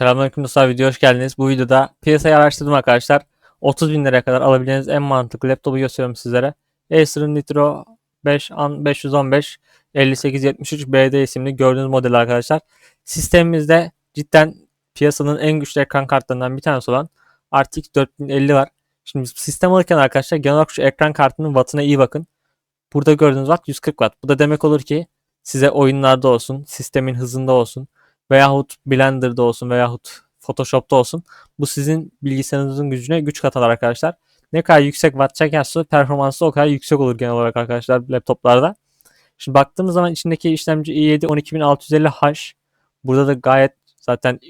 Selamünaleyküm dostlar video hoş geldiniz. Bu videoda piyasayı araştırdım arkadaşlar. 30 bin liraya kadar alabileceğiniz en mantıklı laptopu gösteriyorum sizlere. Acer'ın Nitro 5 An 515 5873 BD isimli gördüğünüz model arkadaşlar. Sistemimizde cidden piyasanın en güçlü ekran kartlarından bir tanesi olan RTX 4050 var. Şimdi sistem alırken arkadaşlar genel olarak şu ekran kartının wattına iyi bakın. Burada gördüğünüz watt 140 watt. Bu da demek olur ki size oyunlarda olsun, sistemin hızında olsun veyahut Blender'da olsun veyahut Photoshop'ta olsun. Bu sizin bilgisayarınızın gücüne güç katar arkadaşlar. Ne kadar yüksek watt çekerse performansı o kadar yüksek olur genel olarak arkadaşlar laptoplarda. Şimdi baktığımız zaman içindeki işlemci i7 12650H. Burada da gayet zaten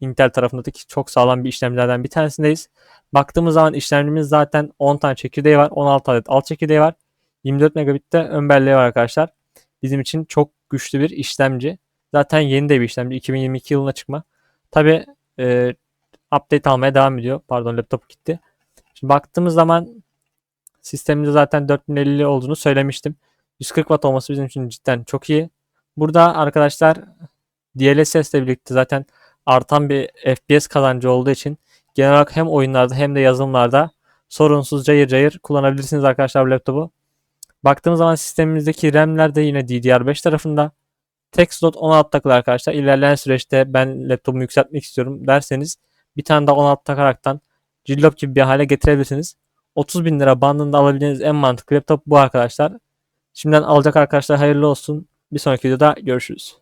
Intel tarafındaki çok sağlam bir işlemcilerden bir tanesindeyiz. Baktığımız zaman işlemcimiz zaten 10 tane çekirdeği var. 16 adet alt çekirdeği var. 24 megabit de ön belleği var arkadaşlar. Bizim için çok güçlü bir işlemci. Zaten yeni de bir işlemci. 2022 yılına çıkma. Tabi e, update almaya devam ediyor. Pardon laptop gitti. Şimdi baktığımız zaman sistemimizde zaten 4050 olduğunu söylemiştim. 140 watt olması bizim için cidden çok iyi. Burada arkadaşlar DLSS ile birlikte zaten artan bir FPS kazancı olduğu için genel olarak hem oyunlarda hem de yazılımlarda sorunsuz cayır cayır kullanabilirsiniz arkadaşlar bu laptopu. Baktığımız zaman sistemimizdeki RAM'ler de yine DDR5 tarafında. Tek slot 16 takılı arkadaşlar. İlerleyen süreçte ben laptopumu yükseltmek istiyorum derseniz bir tane daha 16 takaraktan cillop gibi bir hale getirebilirsiniz. 30 bin lira bandında alabileceğiniz en mantıklı laptop bu arkadaşlar. Şimdiden alacak arkadaşlar hayırlı olsun. Bir sonraki videoda görüşürüz.